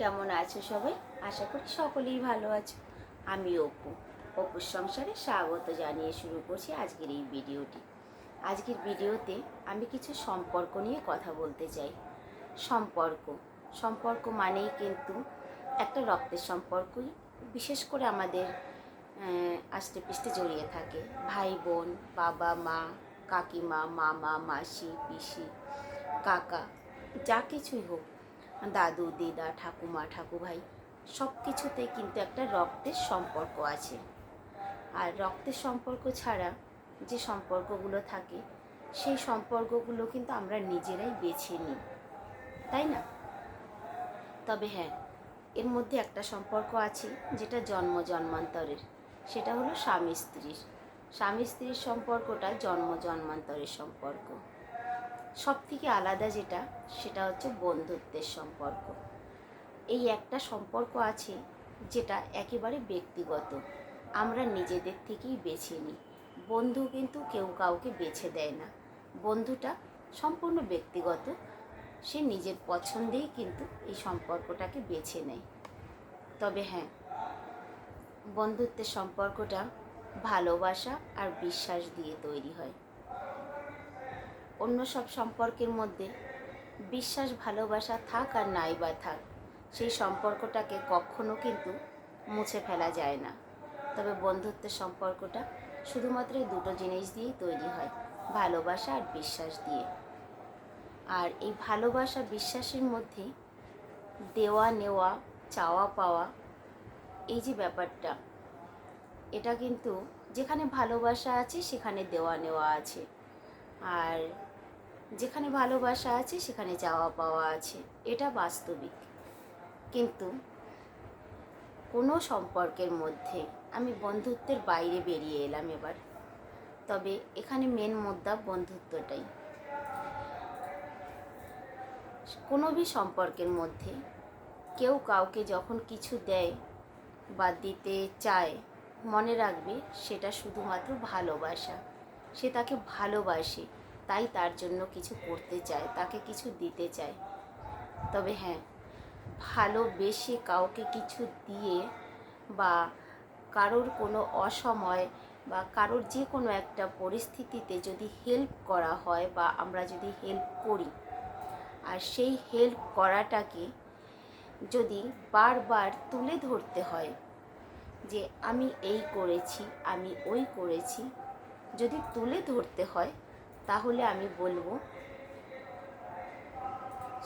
কেমন আছো সবাই? আশা করি সকলেই ভালো আছো। আমি অপু। অপুর সংসারে স্বাগত জানিয়ে শুরু করছি আজকের এই ভিডিওটি। আজকের ভিডিওতে আমি কিছু সম্পর্ক নিয়ে কথা বলতে চাই। সম্পর্ক। সম্পর্ক মানেই কিন্তু একটা রক্তের সম্পর্কই। বিশেষ করে আমাদের আষ্টে পৃষ্ঠে জড়িয়ে থাকে। ভাই, বোন, বাবা, মা, কাকিমা, মামা, মাসি, পিসি, কাকা, যা কিছুই হোক। দাদু, দিদা, ঠাকুমা ঠাকুভাই সব কিছুতেই কিন্তু একটা রক্তের সম্পর্ক আছে। আর রক্তের সম্পর্ক ছাড়া যে সম্পর্কগুলো থাকে, সেই সম্পর্কগুলো কিন্তু আমরা নিজেরাই বেছে নিই। তাই না? তবে হ্যাঁ এর মধ্যে একটা সম্পর্ক আছে যেটা জন্ম জন্মান্তরের, সেটা হলো স্বামী স্ত্রীর স্বামী স্ত্রীর সম্পর্কটা জন্ম জন্মান্তরের সম্পর্ক। সব থেকে আলাদা যেটা, সেটা হচ্ছে বন্ধুত্বের সম্পর্ক। এই একটা সম্পর্ক আছে যেটা একেবারে ব্যক্তিগত, আমরা নিজেদের থেকেই বেছে নিই। বন্ধু কিন্তু কেউ কাউকে বেছে দেয় না। বন্ধুটা সম্পূর্ণ ব্যক্তিগত, সে নিজের পছন্দেই কিন্তু এই সম্পর্কটাকে বেছে নেয়। তবে হ্যাঁ বন্ধুত্বের সম্পর্কটা ভালোবাসা আর বিশ্বাস দিয়ে তৈরি হয়। অন্য সব সম্পর্কের মধ্যে বিশ্বাস, ভালোবাসা থাক আর নাই বা থাক, সেই সম্পর্কটাকে কখনো কিন্তু মুছে ফেলা যায় না। তবে বন্ধুত্বের সম্পর্কটা শুধুমাত্র দুটো জিনিস দিয়েই তৈরি হয়, ভালোবাসা আর বিশ্বাস দিয়ে। আর এই ভালোবাসা, বিশ্বাসের মধ্যে দেওয়া, নেওয়া, চাওয়া, পাওয়া, এই যে ব্যাপারটা, এটা কিন্তু যেখানে ভালোবাসা আছে, সেখানে দেওয়া, নেওয়া আছে। আর যেখানে ভালোবাসা আছে, সেখানে যাওয়া পাওয়া আছে। এটা বাস্তবিক। কিন্তু কোনো সম্পর্কের মধ্যে আমি বন্ধুত্বের বাইরে বেরিয়ে এলাম এবার। তবে এখানে মেন মুদ্রা বন্ধুত্বটাই। কোনো ভি সম্পর্কের মধ্যে কেউ কাউকে যখন কিছু দেয় বা দিতে চায়, মনে রাখবে সেটা শুধুমাত্র ভালোবাসা। সে তাকে ভালোবাসে। তাই তার জন্য কিছু করতে চায়, তাকে কিছু দিতে চায়। তবে হ্যাঁ ভালোবেসে কাউকে কিছু দিয়ে বা কারোর কোনো অসময় বা কারোর যে কোনো একটা পরিস্থিতিতে যদি হেল্প করা হয় বা আমরা যদি হেল্প করি, আর সেই হেল্প করাটাকে যদি বারবার তুলে ধরতে হয় যে আমি এই করেছি, আমি ওই করেছি, যদি তুলে ধরতে হয় তাহলে আমি বলব,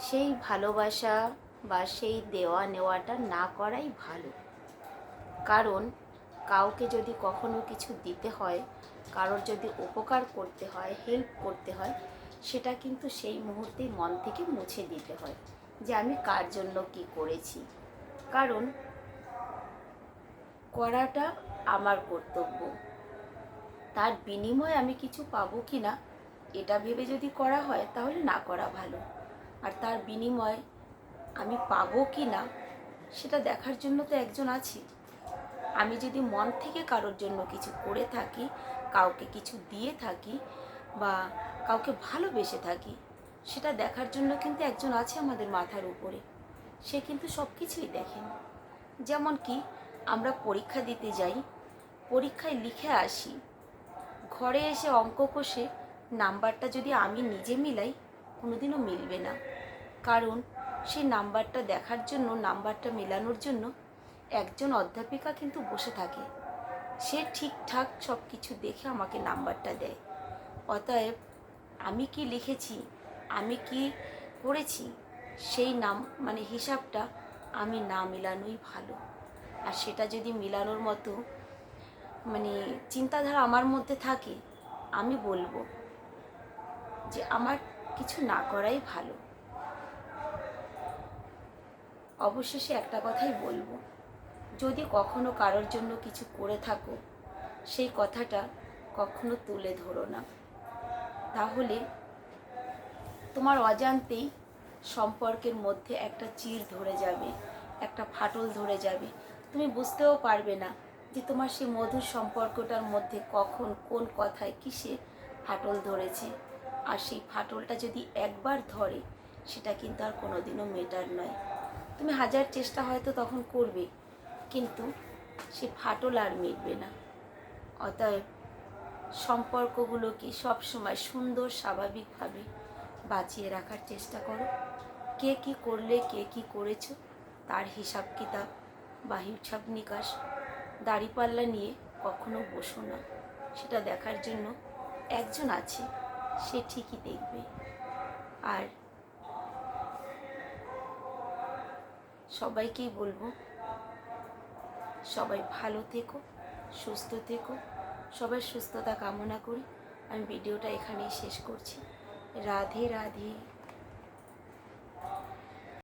সেই ভালোবাসা বা সেই দেওয়া নেওয়াটা না করাই ভালো। কারণ কাউকে যদি কখনো কিছু দিতে হয়, কারোর যদি উপকার করতে হয় হেল্প করতে হয়, সেটা কিন্তু সেই মুহূর্তে মন থেকে মুছে দিতে হয় যে আমি কার জন্য কি করেছি। কারণ করাটা আমার কর্তব্য। তার বিনিময়ে আমি কিছু পাবো কি না এটা ভেবে যদি করা হয়, তাহলে না করা ভালো। আর তার বিনিময়ে আমি পাবো কি না, সেটা দেখার জন্য তো একজন আছে। আমি যদি মন থেকে কারোর জন্য কিছু করে থাকি, কাউকে কিছু দিয়ে থাকি, বা কাউকে ভালোবেসে থাকি, সেটা দেখার জন্য কিন্তু একজন আছে আমাদের মাথার উপরে। সে কিন্তু সব কিছুই দেখেন। যেমন কি, আমরা পরীক্ষা দিতে যাই, পরীক্ষায় লিখে আসি। ঘরে এসে অঙ্ক কষে নাম্বারটা যদি আমি নিজে মিলাই, কোনোদিনও মিলবে না। কারণ সেই নাম্বারটা দেখার জন্য, নাম্বারটা মেলানোর জন্য একজন অধ্যাপিকা কিন্তু বসে থাকে। সে ঠিকঠাক সব কিছু দেখে আমাকে নাম্বারটা দেয়। অতএব, আমি কি লিখেছি, আমি কি করেছি, সেই নাম মানে হিসাবটা আমি না মিলানোই ভালো। আর সেটা যদি মিলানোর মতো মানে চিন্তাধারা আমার মধ্যে থাকে, আমি বলব। যে আমার কিছু না করাই ভালো। অবশেষে একটা কথাই বলব, যদি কখনো কারোর জন্য কিছু করে থাকো, সেই কথাটা কখনো তুলে ধরো না। তাহলে তোমার অজান্তেই সম্পর্কের মধ্যে একটা চির ধরে যাবে, একটা ফাটল ধরে যাবে। তুমি বুঝতেও পারবে না যে তোমার সেই মধুর সম্পর্কটার মধ্যে কখন কোন কথায় কিসে ফাটল ধরেছে। আর সেই ফাটলটা যদি একবার ধরে, সেটা কিন্তু আর কোনোদিনও মেটার নয়। তুমি হাজার চেষ্টা হয়তো তখন করবে, কিন্তু সে ফাটল আর মিটবে না। অতএব সম্পর্কগুলোকে সবসময় সুন্দর, স্বাভাবিকভাবে বাঁচিয়ে রাখার চেষ্টা করো। কে কি করলে, কে কি করেছ, তার হিসাব কিতাব বা হিসাব নিকাশ দাড়িপাল্লা নিয়ে কখনো বসো না। সেটা দেখার জন্য একজন আছে। সে ঠিকই দেখবে। আর সবাইকেই বলব, সবাই ভালো থেকো, সুস্থ থেকো সবার সুস্থতা কামনা করি। আমি ভিডিওটা এখানেই শেষ করছি। রাধে রাধে।